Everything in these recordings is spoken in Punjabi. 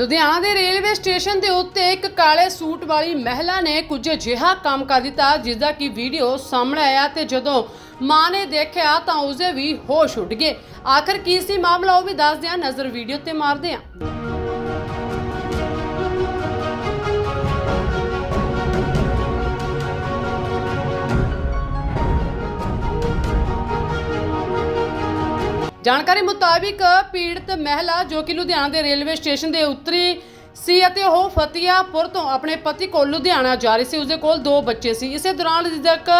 ਲੁਧਿਆਣਾ ਦੇ ਰੇਲਵੇ ਸਟੇਸ਼ਨ ਦੇ ਉੱਤੇ ਇੱਕ ਕਾਲੇ ਸੂਟ ਵਾਲੀ ਮਹਿਲਾ ਨੇ ਕੁਝ ਅਜਿਹਾ ਕੰਮ ਕਰ ਦਿੱਤਾ ਜਿਸ ਦਾ ਕਿ ਵੀਡੀਓ ਸਾਹਮਣੇ ਆਇਆ ਤੇ ਜਦੋਂ ਮਾਂ ਨੇ ਦੇਖਿਆ ਤਾਂ ਉਸਦੇ ਵੀ ਹੋਸ਼ ਉੱਡ ਗਏ। ਆਖਰ ਕੀ ਸੀ ਮਾਮਲਾ, ਉਹ ਵੀ ਦੱਸਦੇ ਹਾਂ, ਨਜ਼ਰ ਵੀਡੀਓ ਤੇ ਮਾਰਦੇ ਹਾਂ। ਜਾਣਕਾਰੀ ਮੁਤਾਬਿਕ ਪੀੜਤ ਮਹਿਲਾ ਜੋ ਕਿ ਲੁਧਿਆਣਾ ਦੇ ਰੇਲਵੇ ਸਟੇਸ਼ਨ ਦੇ ਉੱਤਰੀ ਸੀ ਅਤੇ ਉਹ ਫਤਿਆਪੁਰ ਤੋਂ ਆਪਣੇ ਪਤੀ ਕੋਲ ਲੁਧਿਆਣਾ ਜਾ ਰਹੀ ਸੀ, ਉਸਦੇ ਕੋਲ ਦੋ ਬੱਚੇ ਸੀ। ਇਸੇ ਦੌਰਾਨ ਜਿਸਦਾ ਇੱਕ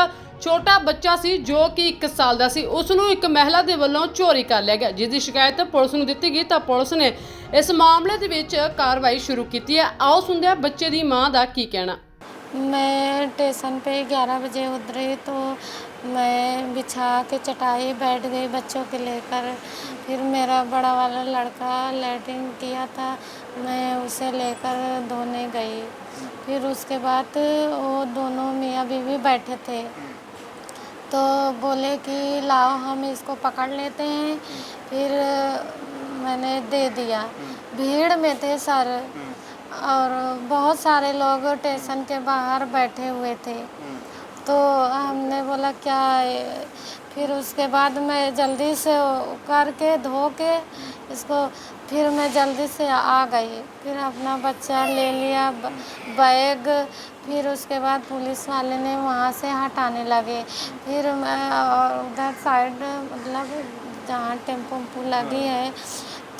ਛੋਟਾ ਬੱਚਾ ਸੀ, ਜੋ ਕਿ 1 ਸਾਲ ਦਾ ਸੀ ਉਸ ਨੂੰ ਇੱਕ ਮਹਿਲਾ ਦੇ ਵੱਲੋਂ ਚੋਰੀ ਕਰ ਲਿਆ ਗਿਆ। ਜਿਸ ਦੀ ਸ਼ਿਕਾਇਤ ਪੁਲਿਸ ਨੂੰ ਦਿੱਤੀ ਗਈ, ਤਾਂ ਪੁਲਿਸ ਨੇ ਇਸ ਮਾਮਲੇ ਦੇ ਵਿੱਚ ਕਾਰਵਾਈ ਸ਼ੁਰੂ ਕੀਤੀ ਹੈ। ਆਓ ਸੁਣਦੇ ਹਾਂ ਬੱਚੇ ਦੀ ਮਾਂ ਦਾ ਕੀ ਕਹਿਣਾ। मैं स्टेशन पे 11 बजे उतरी तो मैं बिछा के चटाई बैठ गई बच्चों के लेकर। फिर मेरा बड़ा वाला लड़का लैट्रिन किया था, मैं उसे लेकर धोने गई। फिर उसके बाद वो दोनों मियाँ बीवी बैठे थे। तो बोले कि, लाओ हम इसको पकड़ लेते हैं। फिर मैंने दे दिया। भीड़ में थे सर। और बहुत सारे लोग स्टेशन के बाहर बैठे हुए थे। तो हमने बोला क्या है? फिर उसके बाद मैं जल्दी से करके धो के इसको फिर मैं जल्दी से आ गई। फिर अपना बच्चा ले लिया बैग। फिर उसके बाद पुलिस वाले ने वहाँ से हटाने लगे। फिर मैं और उधर साइड मतलब जहाँ टेंपो लगी है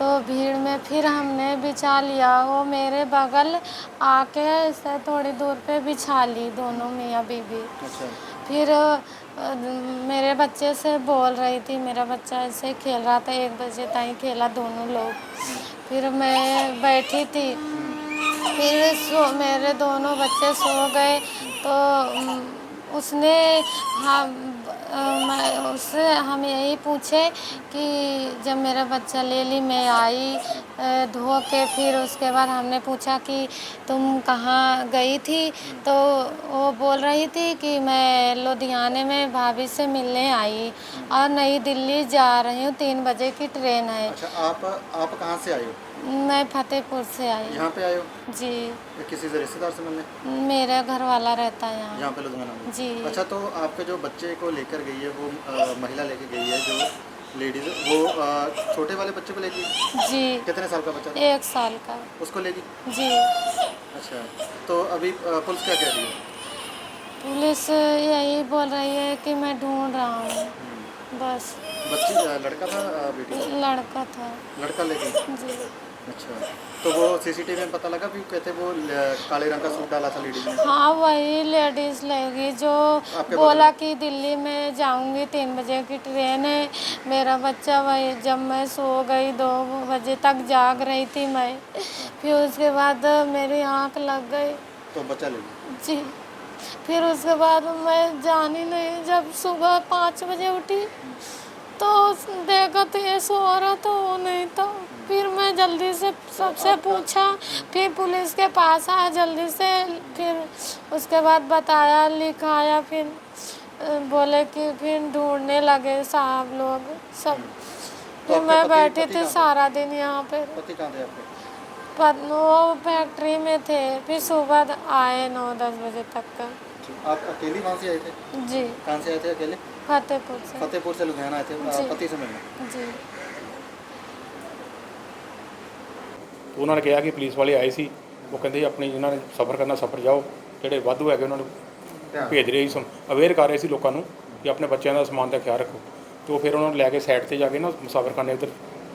तो भीड़ में फिर हमने बिछा लिया। वो मेरे बगल आके ऐसे थोड़ी दूर पे बिछा ली दोनों मियाँ बीवी अच्छा। फिर मेरे बच्चे से बोल रही थी मेरा बच्चा ऐसे खेल रहा था एक बजे तक खेला दोनों लोग। फिर मैं बैठी थी। फिर सो मेरे दोनों बच्चे सो गए। तो उसने अ, मैं उससे, हम यही पूछे कि जब मेरा बच्चा ले ली मैं आई धो के फिर उसके बाद हमने पूछा कि तुम कहाँ गई थी? तो वो बोल रही थी कि मैं लुधियाने में भाभी से मिलने आई और नई दिल्ली जा रही हूँ, तीन बजे की ट्रेन है। अच्छा आप आप कहाँ से आई हो? मैं फतेहपुर से आई। यहाँ पे आए हो? जी। किसी से रिश्तेदार से मिलने? मेरा घर वाला रहता है यहाँ। यहाँ पे लुधियाना में? जी। अच्छा तो आपके जो बच्चे को लेकर गई है वो अ, महिला लेके गई है जो लेडीज़ वो अ, छोटे वाले बच्चे को लेगी? जी। कितने साल का बच्चा था? एक साल का। उसको लेगी? जी। अच्छा तो अभी अ, पुलिस क्या कह रही है? पुलिस यही बोल रही है कि मैं ढूंढ रहा हूँ। बस। बच्ची अ, लड़का था अ, बेटी? लड़का था। लड़का लेके? जी। अच्छा। तो वो सीसीटीवी में पता लगा भी कहते वो काले रंग का सूट डाला था लेडीज़ ने? हाँ वही लेडीज़ लेगी जो बोला कि दिल्ली में जाऊँगी तीन बजे की ट्रेन है। मेरा बच्चा वही जब मैं सो गई दो बजे तक जाग रही थी मैं। फिर उसके बाद मेरी आँख लग गई। तो बच्चा लेगी जी। फिर उसके बाद मैं जानी नहीं जब सुबह पाँच बजे उठी तो देखा तो ये सो रहा था वो नहीं था। फिर मैं जल्दी से सबसे पूछा फिर पुलिस के पास आया जल्दी से फिर उसके बाद बताया लिखाया फिर बोले कि फिर ढूँढने लगे साहब लोग सब। फिर मैं बैठी थी सारा दिन यहाँ पे। वो फैक्ट्री में थे फिर सुबह आए नौ दस बजे तक का। आप अकेली वहाँ से आए थे? जी। कहाँ से आए थे अकेले? फतेहपुर से। फतेहपुर से लुधियाना आए थे पति से मिलने। जी। ਉਹਨਾਂ ਨੇ ਕਿਹਾ ਕਿ ਪੁਲਿਸ ਵਾਲੇ ਆਏ ਸੀ ਉਹ ਕਹਿੰਦੇ ਆਪਣੀ ਜਿਹਨਾਂ ਨੇ ਸਫ਼ਰ ਕਰਨਾ ਸਫ਼ਰ ਜਾਓ ਜਿਹੜੇ ਵਾਧੂ ਹੈਗੇ ਉਹਨਾਂ ਨੂੰ ਭੇਜ ਰਹੇ ਸੀ ਅਵੇਅਰ ਕਰ ਰਹੇ ਸੀ ਲੋਕਾਂ ਨੂੰ ਕਿ ਆਪਣੇ ਬੱਚਿਆਂ ਦਾ ਸਮਾਨ ਦਾ ਖਿਆਲ ਰੱਖੋ। ਤੇ ਉਹ ਫਿਰ ਉਹਨਾਂ ਨੂੰ ਲੈ ਕੇ ਸਾਈਡ ਤੇ ਜਾ ਕੇ ਨਾ ਮੁਸਾਫਰ ਖਾਨੇ ਉੱਧਰ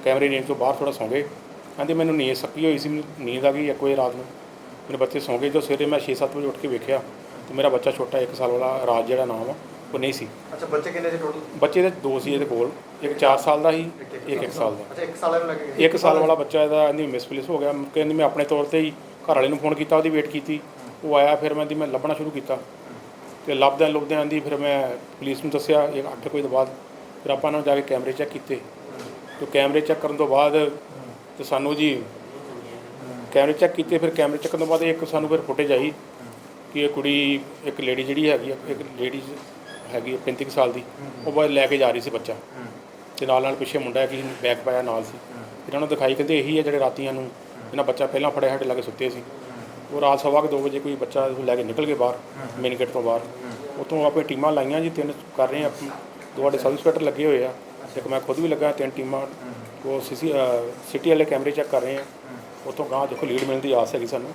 ਕੈਮਰੇ ਨੀਂਦ ਤੋਂ ਬਾਹਰ ਥੋੜਾ ਸੌਂ ਗਏ। ਕਹਿੰਦੇ ਮੈਨੂੰ ਨੀਂਦ ਸੱਕੀ ਹੋਈ ਸੀ ਮੈਨੂੰ ਨੀਂਦ ਆ ਗਈ ਇੱਕ ਵਜੇ ਰਾਤ ਨੂੰ। ਮੇਰੇ ਬੱਚੇ ਸੌਂ ਗਏ ਜਦੋਂ ਸਵੇਰੇ ਮੈਂ 6-7 ਵਜੇ ਉੱਠ ਕੇ ਵੇਖਿਆ ਤੇ ਮੇਰਾ ਬੱਚਾ ਛੋਟਾ 1 ਸਾਲ ਵਾਲਾ ਰਾਜ ਜਿਹੜਾ ਨਾਮ ਆ ਉਹ ਨਹੀਂ ਸੀ। ਅੱਛਾ ਬੱਚੇ ਕਿੰਨੇ ਸੀ ਟੋਟਲ ਬੱਚੇ ਦੇ ਦੋ ਸੀ ਇਹਦੇ ਕੋਲ। ਇੱਕ 4 ਸਾਲ ਦਾ ਸੀ ਇੱਕ ਇੱਕ ਸਾਲ ਦਾ। ਅੱਛਾ 1 ਸਾਲ ਵਾਲਾ ਲੱਗ ਗਿਆ। 1 ਸਾਲ ਵਾਲਾ ਬੱਚਾ ਇਹਦਾ ਇਹਦੀ ਮਿਸਪਲੇਸ ਹੋ ਗਿਆ। ਕਹਿੰਦੀ ਮੈਂ ਆਪਣੇ ਤੌਰ ਤੇ ਹੀ ਘਰ ਵਾਲੇ ਨੂੰ ਫੋਨ ਕੀਤਾ ਉਹਦੀ ਵੇਟ ਕੀਤੀ। ਉਹ ਆਇਆ ਫਿਰ ਮੈਂ ਦੀ ਮੈਂ ਲੱਭਣਾ ਸ਼ੁਰੂ ਕੀਤਾ। ਤੇ ਲੱਭਦਿਆਂ ਲੁਭਦਿਆਂ ਆਂਦੀ ਫਿਰ ਮੈਂ ਪੁਲਿਸ ਨੂੰ ਦੱਸਿਆ ਇਹ 8 ਕੋਈ ਤੋਂ ਬਾਅਦ। ਫਿਰ ਆਪਾਂ ਨਾਲ ਜਾ ਕੇ ਕੈਮਰੇ ਚੈੱਕ ਕੀਤੇ। ਤੇ ਕੈਮਰੇ ਚੈੱਕ ਕਰਨ ਤੋਂ ਬਾਅਦ ਤੇ ਸਾਨੂੰ ਜੀ ਕੈਮਰੇ ਚੈੱਕ ਕੀਤੇ ਫਿਰ ਕੈਮਰੇ ਚੈੱਕ ਤੋਂ ਬਾਅਦ ਇੱਕ ਸਾਨੂੰ ਫਿਰ ਫੁਟੇਜ ਆਈ ਕਿ ਇਹ ਕੁੜੀ ਇੱਕ ਲੇਡੀ ਜਿਹੜੀ ਹੈਗੀ ਆ ਇੱਕ ਲੇਡੀ ਹੈਗੀ ਆ 35 ਕੁ ਸਾਲ ਦੀ ਉਹ ਬਾਹਰ ਲੈ ਕੇ ਜਾ ਰਹੀ ਸੀ ਬੱਚਾ। ਤੇ ਨਾਲ ਨਾਲ ਪਿੱਛੇ ਮੁੰਡਾ ਹੈ ਕਿ ਬੈਗ ਪਾਇਆ ਨਾਲ ਸੀ। ਇਹਨਾਂ ਨੂੰ ਦਿਖਾਈ ਕਹਿੰਦੇ ਇਹੀ ਹੈ ਜਿਹੜੇ ਰਾਤੀਆਂ ਨੂੰ ਇਹਨਾਂ ਬੱਚਾ ਪਹਿਲਾਂ ਫੜਿਆ ਸਾਡੇ ਲਾਗੇ ਸੁੱਤੇ ਸੀ। ਉਹ ਰਾਤ ਸਵਾ ਕੁ ਦੋ ਵਜੇ ਕੋਈ ਬੱਚਾ ਲੈ ਕੇ ਨਿਕਲ ਗਿਆ ਬਾਹਰ ਮੇਨ ਗੇਟ ਤੋਂ ਬਾਹਰ। ਉਤੋਂ ਆਪੇ ਟੀਮਾਂ ਲਾਈਆਂ ਜੀ ਤਿੰਨ ਕਰ ਰਹੇ ਆ ਸਾਡੇ ਸਬ ਇੰਸਪੈਕਟਰ ਲੱਗੇ ਹੋਏ ਆ। ਇੱਕ ਮੈਂ ਖੁਦ ਵੀ ਲੱਗਾ ਤਿੰਨ ਟੀਮਾਂ। ਉਹ ਸੀਸੀ ਸਿਟੀ ਵਾਲੇ ਕੈਮਰੇ ਚੈੱਕ ਕਰ ਰਹੇ ਆ। ਉਤੋਂ ਗਾਂ ਦੇਖੋ ਲੀਡ ਮਿਲਣ ਦੀ ਆਸ ਹੈਗੀ ਸਾਨੂੰ।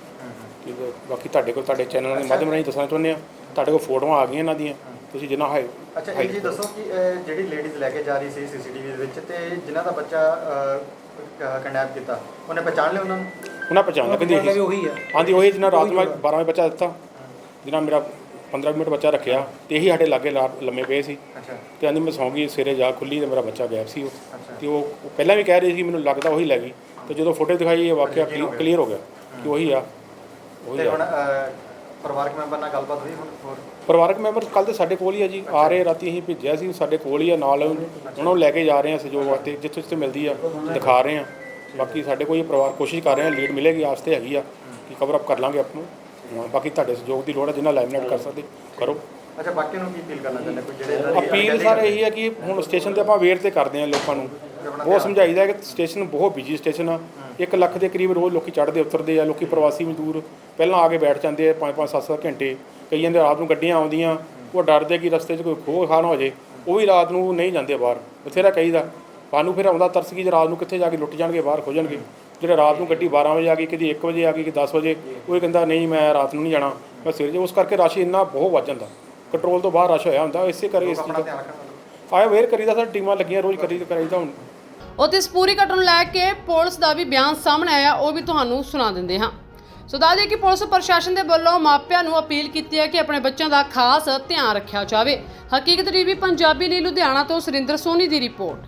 ਹੈ। ਬਾਕੀ ਤੁਹਾਡੇ ਕੋਲ ਤੁਹਾਡੇ ਚੈਨਲ ਦੇ ਮਾਧਿਅਮ ਰਾਹੀਂ ਦੱਸਣਾ ਚਾਹੁੰਦੇ ਆ। ਤੁਹਾਡੇ ਕੋਲ ਫੋਟੋਆਂ ਆ ਗਈਆਂ ਇਹਨਾਂ ਦੀਆਂ। ਤੁਸੀਂ ਜਿੰਨਾ ਹੈ ਅੱਛਾ ਇਹ ਜੀ ਦੱਸੋ ਕਿ ਜਿਹੜੀ ਲੇਡੀਜ਼ ਲੈ ਕੇ ਜਾ ਰਹੀ ਸੀ ਸੀਸੀਟੀਵੀ ਦੇ ਵਿੱਚ ਤੇ ਜਿਨ੍ਹਾਂ ਦਾ ਬੱਚਾ ਕਨੈਪ ਕੀਤਾ ਉਹਨੇ ਪਛਾਣ ਲਿਆ ਉਹਨਾਂ ਨੂੰ? ਉਹਨਾਂ ਪਛਾਣ ਕਹਿੰਦੀ ਇਹੀ ਉਹੀ ਆ। ਹਾਂਜੀ ਉਹੀ ਜਿਹਨਾਂ ਰਾਤ ਨੂੰ ਮੈਂ 12 ਵਜੇ ਬੱਚਾ ਦਿੱਤਾ ਜਿਹਨਾਂ ਮੇਰਾ 15 ਮਿੰਟ ਬੱਚਾ ਰੱਖਿਆ ਤੇ ਇਹੀ ਸਾਡੇ ਲਾਗੇ ਲਾ- ਲੰਮੇ ਪਏ ਸੀ। ਅੱਛਾ। ਤੇ ਆਂਦੀ ਮੈਂ ਸੌਂ ਗਈ ਸਵੇਰੇ ਜਾ ਖੁੱਲੀ ਤੇ ਮੇਰਾ ਬੱਚਾ ਗਾਇਬ ਸੀ ਉਹ। ਅੱਛਾ। ਤੇ ਉਹ ਉਹ ਪਹਿਲਾਂ ਵੀ ਕਹਿ ਰਹੀ ਸੀ ਮੈਨੂੰ ਲੱਗਦਾ ਉਹੀ ਲੈ ਗਈ। ਤੇ ਜਦੋਂ ਫੋਟੋ ਦਿਖਾਈ ਇਹ ਵਾਕਿਆ ਕਲੀਅਰ ਹੋ ਗਿਆ। ਕਿ ਉਹੀ ਆ ਉਹੀ ਤੇ ਆ। ਹੁਣ ਅਹ, ਪਰਿਵਾਰਕ ਮੈਂਬਰ ਨਾਲ ਗੱਲਬਾਤ ਹੋਈ ਹੁਣ? ਹੋਰ? ਪਰਿਵਾਰਕ ਮੈਂਬਰ ਕੱਲ ਤੇ ਸਾਡੇ ਕੋਲ ਹੀ ਆ ਜੀ। ਆ ਰਹੇ ਰਾਤੀ ਅਸੀਂ ਭੇਜਿਆ ਸੀ ਸਾਡੇ ਕੋਲ ਹੀ ਆ ਨਾਲ ਉਹਨਾਂ ਨੂੰ ਲੈ ਕੇ ਜਾ ਰਹੇ ਆ ਸਹਿਯੋਗ ਵਾਸਤੇ ਜਿੱਥੇ ਜਿੱਥੇ ਮਿਲਦੀ ਆ ਦਿਖਾ ਰਹੇ ਆ। ਬਾਕੀ ਸਾਡੇ ਕੋਲ ਇਹ ਪਰਿਵਾਰ ਕੋਸ਼ਿਸ਼ ਕਰ ਰਹੇ ਆ ਲੀਡ ਮਿਲੇਗੀ ਆਸਤੇ ਹੈਗੀ ਆ ਕਿ ਕਵਰ ਅਪ ਕਰ ਲਾਂਗੇ ਆਪ ਨੂੰ। ਬਾਕੀ ਤੁਹਾਡੇ ਸਹਿਯੋਗ ਦੀ ਲੋੜ ਹੈ ਜਿੰਨਾ ਲਾਈਮਲਾਈਟ ਕਰ ਸਕਦੇ ਕਰੋ। ਅੱਛਾ ਬਾਕੀ ਨੂੰ ਕੀ ਅਪੀਲ ਕਰਨਾ ਚਾਹੁੰਦੇ ਕੋਈ ਜਿਹੜੇ ਅਪੀਲ ਸਰ ਇਹੀ ਹੈ ਕਿ ਹੁਣ ਸਟੇਸ਼ਨ ਤੇ ਆਪਾਂ ਵੇਟ ਤੇ ਕਰਦੇ ਆ ਲੋਕਾਂ ਨੂੰ। ਬਹੁਤ ਸਮਝਾਈਦਾ ਕਿ ਸਟੇਸ਼ਨ ਬਹੁਤ ਬਿਜ਼ੀ ਸਟੇਸ਼ਨ ਆ। 1 ਲੱਖ ਦੇ ਕਰੀਬ ਰੋਜ਼ ਲੋਕੀ ਚੜ੍ਹਦੇ ਉਤਰਦੇ ਆ ਲੋਕੀ ਪ੍ਰਵਾਸੀ ਮਜ਼ਦੂਰ ਪਹਿਲਾਂ ਆ ਕੇ ਬੈਠ ਜਾਂਦੇ ਆ 5-5 7-7 ਘੰਟੇ। ਕਈਆਂ ਦੇ ਰਾਤ ਨੂੰ ਗੱਡੀਆਂ ਆਉਂਦੀਆਂ ਉਹ ਡਰਦੇ ਕਿ ਰਸਤੇ 'ਚ ਕੋਈ ਖੋਹ ਖਾਨ ਹੋ ਜੇ। ਉਹ ਵੀ ਰਾਤ ਨੂੰ ਨਹੀਂ ਜਾਂਦੇ ਬਾਹਰ ਬਥੇਰਾ ਕਹੀਦਾ। ਸਾਨੂੰ ਫਿਰ ਆਉਂਦਾ ਤਰਸ ਕਿ ਜੇ ਰਾਤ ਨੂੰ ਕਿੱਥੇ ਜਾ ਕੇ ਲੁੱਟ ਜਾਣਗੇ ਬਾਹਰ ਖੋ ਜਾਣਗੇ। ਜਿਹੜੇ ਰਾਤ ਨੂੰ ਗੱਡੀ 12 ਵਜੇ ਆ ਗਈ ਕਦੀ 1 ਵਜੇ ਆ ਗਈ ਕਿ 10 ਵਜੇ ਉਹ ਕਹਿੰਦਾ ਨਹੀਂ ਮੈਂ ਰਾਤ ਨੂੰ ਨਹੀਂ ਜਾਣਾ ਮੈਂ ਸਵੇਰੇ ਜਾ- ਉਸ ਕਰਕੇ ਰਸ਼ ਇੰਨਾ ਬਹੁਤ ਵੱਧ ਜਾਂਦਾ। ਕੰਟਰੋਲ ਤੋਂ ਬਾਹਰ ਰਸ਼ ਹੋਇਆ ਹੁੰਦਾ ਇਸੇ ਕਰਕੇ ਇਸ ਚੀਜ਼ ਦਾ ਆਇਆ ਵੇਅਰ ਕਰੀਦਾ ਸਰ ਟੀਮਾਂ ਲੱਗੀਆਂ ਰੋਜ਼ ਕਰੀ ਕਰਾਈਦਾ ਹੁਣ। ਉੱਥੇ ਇਸ ਪੂਰੀ ਘਟਨਾ ਨੂੰ ਲੈ ਕੇ ਪੁਲਿਸ ਦਾ ਵੀ ਬਿਆਨ ਸਾਹਮਣੇ ਆਇਆ, ਉਹ ਵੀ ਤੁਹਾਨੂੰ ਸੁਣਾ ਦਿੰਦੇ ਹਾਂ। ਸੋ ਦੱਸ ਕਿ ਪੁਲਿਸ ਪ੍ਰਸ਼ਾਸਨ ਦੇ ਵੱਲੋਂ ਮਾਪਿਆਂ ਨੂੰ ਅਪੀਲ ਕੀਤੀ ਹੈ ਕਿ ਆਪਣੇ ਬੱਚਿਆਂ ਦਾ ਖਾਸ ਧਿਆਨ ਰੱਖਿਆ ਜਾਵੇ। ਹਕੀਕਤ ਟੀਵੀ ਪੰਜਾਬੀ ਲਈ ਲੁਧਿਆਣਾ ਤੋਂ ਸੁਰਿੰਦਰ ਸੋਨੀ ਦੀ ਰਿਪੋਰਟ।